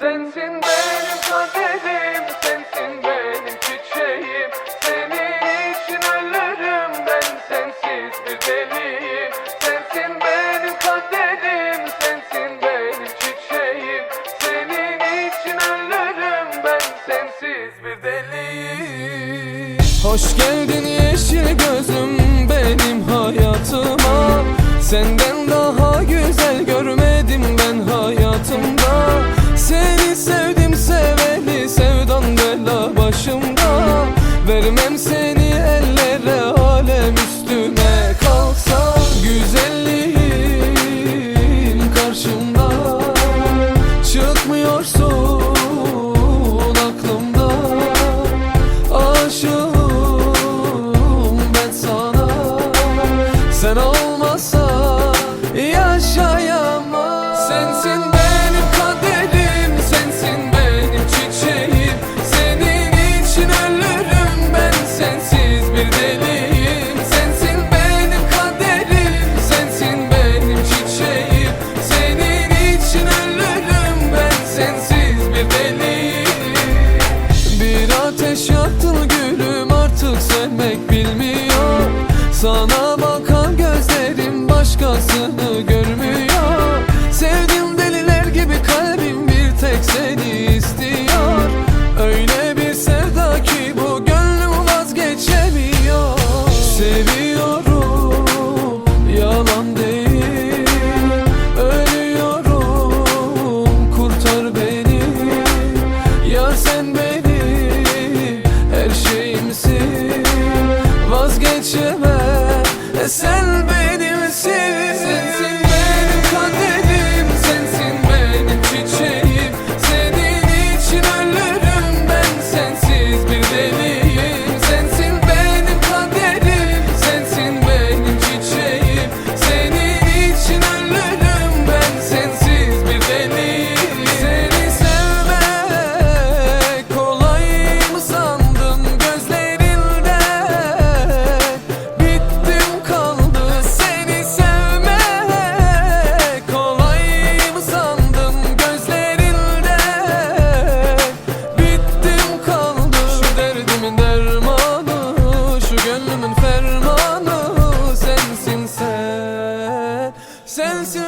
Sensin benim kaderim, sensin benim çiçeğim. Senin için ölürüm ben sensiz bir deliyim. Sensin benim kaderim, sensin benim çiçeğim. Senin için ölürüm ben sensiz bir deliyim. Hoş geldin yeşil gözüm benim hayatıma. Senden we are so. sevmek bilmiyor. Sana bakan gözlerim başkasını görüyor listen dermanı sensin sen. Sensin